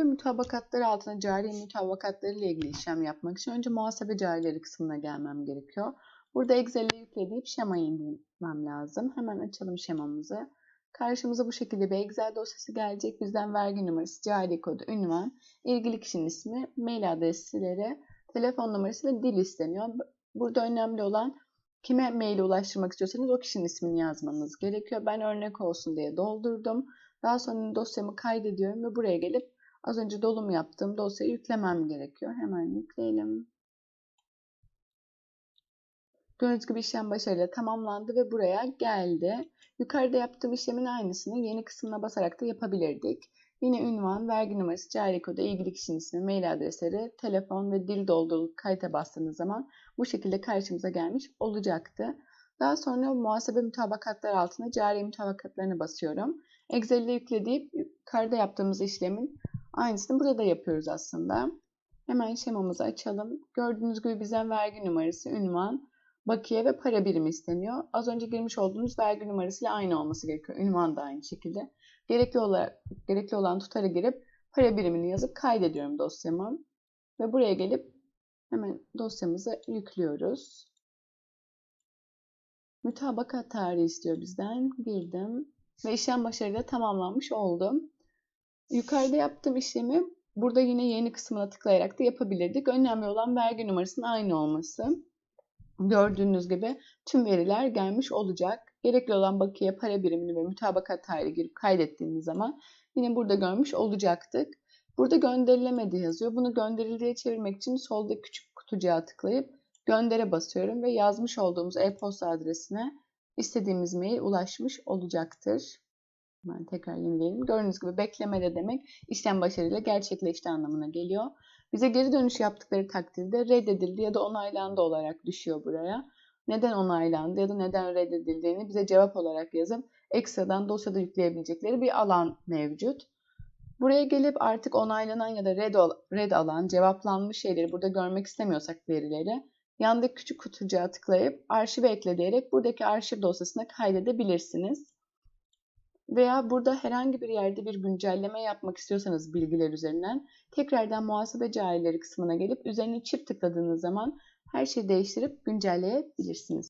Muhasebe mütabakatları altında cari mütabakatları ile ilgili işlem yapmak için önce muhasebe carileri kısmına gelmem gerekiyor. Burada Excel'e yüklediğim şemayı indirmem lazım. Hemen açalım şemamızı. Karşımıza bu şekilde bir Excel dosyası gelecek. Bizden vergi numarası, cari kodu, ünvan, ilgili kişinin ismi, mail adresleri, telefon numarası ve dil isteniyor. Burada önemli olan kime maile ulaştırmak istiyorsanız o kişinin ismini yazmanız gerekiyor. Ben örnek olsun diye doldurdum. Daha sonra dosyamı kaydediyorum ve buraya gelip az önce dolum yaptığım dosyayı yüklemem gerekiyor. Hemen yükleyelim. Gördüğünüz gibi işlem başarıyla tamamlandı ve buraya geldi. Yukarıda yaptığım işlemin aynısını yeni kısmına basarak da yapabilirdik. Yine ünvan, vergi numarası, cari kodu, ilgili kişinin ismi, mail adresleri, telefon ve dil doldurup kayıta bastığınız zaman bu şekilde karşımıza gelmiş olacaktı. Daha sonra muhasebe mütabakatları altında cari mütabakatlarına basıyorum. Excel'de yüklediğip yukarıda yaptığımız işlemin aynısını burada yapıyoruz aslında. Hemen şemamızı açalım. Gördüğünüz gibi bizden vergi numarası, ünvan, bakiye ve para birimi isteniyor. Az önce girmiş olduğumuz vergi numarasıyla aynı olması gerekiyor. Ünvan da aynı şekilde. Gerekli, olarak, gerekli olan tutarı girip para birimini yazıp kaydediyorum dosyamı. Ve buraya gelip hemen dosyamızı yüklüyoruz. Mütabakat tarihi istiyor bizden. Girdim. Ve işlem başarıyla tamamlanmış oldu. Yukarıda yaptığım işlemi burada yine yeni kısmına tıklayarak da yapabilirdik. Önemli olan vergi numarasının aynı olması. Gördüğünüz gibi tüm veriler gelmiş olacak. Gerekli olan bakiye para birimini ve mütabakat tarihi girip kaydettiğimiz zaman yine burada görmüş olacaktık. Burada gönderilemedi yazıyor. Bunu gönderildiye çevirmek için solda küçük kutucuğa tıklayıp göndere basıyorum ve yazmış olduğumuz e-posta adresine istediğimiz mail ulaşmış olacaktır. Hemen tekrar yenileyelim. Gördüğünüz gibi beklemede demek işlem başarıyla gerçekleşti anlamına geliyor. Bize geri dönüş yaptıkları takdirde reddedildi ya da onaylandı olarak düşüyor buraya. Neden onaylandı ya da neden reddedildiğini bize cevap olarak yazıp ekstradan dosyada yükleyebilecekleri bir alan mevcut. Buraya gelip artık onaylanan ya da red, red alan, cevaplanmış şeyleri burada görmek istemiyorsak verileri yandaki küçük kutucuğa tıklayıp arşive ekle diyerek buradaki arşiv dosyasına kaydedebilirsiniz. Veya burada herhangi bir yerde bir güncelleme yapmak istiyorsanız bilgiler üzerinden tekrardan muhasebe carileri kısmına gelip üzerine çift tıkladığınız zaman her şeyi değiştirip güncelleyebilirsiniz.